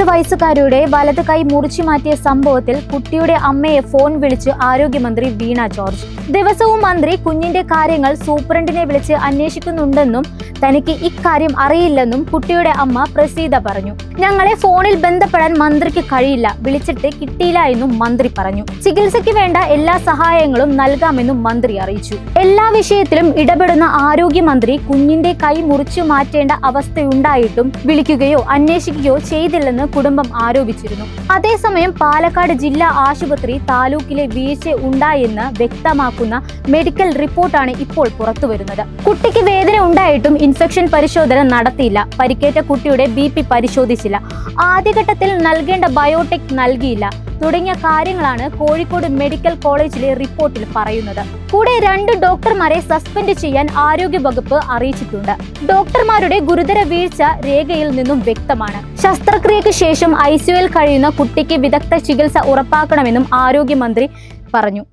ഒൻപത് വയസ്സുകാരിയുടെ വലത് കൈ മുറിച്ചു മാറ്റിയ സംഭവത്തിൽ കുട്ടിയുടെ അമ്മയെ ഫോൺ വിളിച്ച് ആരോഗ്യമന്ത്രി വീണ ജോർജ്. ദിവസവും മന്ത്രി കുഞ്ഞിന്റെ കാര്യങ്ങൾ സൂപ്രണ്ടിനെ വിളിച്ച് അന്വേഷിക്കുന്നുണ്ടെന്നും തനിക്ക് ഇക്കാര്യം അറിയില്ലെന്നും കുട്ടിയുടെ അമ്മ പ്രസീത പറഞ്ഞു. ഞങ്ങളെ ഫോണിൽ ബന്ധപ്പെടാൻ മന്ത്രിക്ക് കഴിയില്ല. വിളിച്ചിട്ട് കിട്ടിയില്ല എന്നും മന്ത്രി പറഞ്ഞു. ചികിത്സയ്ക്ക് വേണ്ട എല്ലാ സഹായങ്ങളും നൽകാമെന്നും മന്ത്രി അറിയിച്ചു. എല്ലാ വിഷയത്തിലും ഇടപെടുന്ന ആരോഗ്യമന്ത്രി കുഞ്ഞിന്റെ കൈ മുറിച്ചു മാറ്റേണ്ട അവസ്ഥയുണ്ടായിട്ടും വിളിക്കുകയോ അന്വേഷിക്കുകയോ ചെയ്തില്ലെന്ന് കുടുംബം ആരോപിച്ചിരുന്നു. അതേസമയം പാലക്കാട് ജില്ലാ ആശുപത്രി താലൂക്കിലെ വീഴ്ച ഉണ്ടായെന്ന് വ്യക്തമാക്കുന്ന മെഡിക്കൽ റിപ്പോർട്ടാണ് ഇപ്പോൾ പുറത്തുവരുന്നത്. കുട്ടിക്ക് വേദന ഉണ്ടായിട്ടും ഇൻഫെക്ഷൻ പരിശോധന നടത്തിയില്ല. പരിക്കേറ്റ കുട്ടിയുടെ ബി പരിശോധിച്ചില്ല. ആദ്യഘട്ടത്തിൽ നൽകേണ്ട ബയോടെക് നൽകിയില്ല. തുടങ്ങിയ കാര്യങ്ങളാണ് കോഴിക്കോട് മെഡിക്കൽ കോളേജിലെ റിപ്പോർട്ടിൽ പറയുന്നത്. കൂടെ രണ്ട് ഡോക്ടർമാരെ സസ്പെൻഡ് ചെയ്യാൻ ആരോഗ്യ വകുപ്പ് അറിയിച്ചിട്ടുണ്ട്. ഡോക്ടർമാരുടെ ഗുരുതര വീഴ്ച രേഖയിൽ നിന്നും വ്യക്തമാണ്. ശസ്ത്രക്രിയയ്ക്ക് ശേഷം ഐ കഴിയുന്ന കുട്ടിക്ക് വിദഗ്ധ ചികിത്സ ഉറപ്പാക്കണമെന്നും ആരോഗ്യമന്ത്രി പറഞ്ഞു.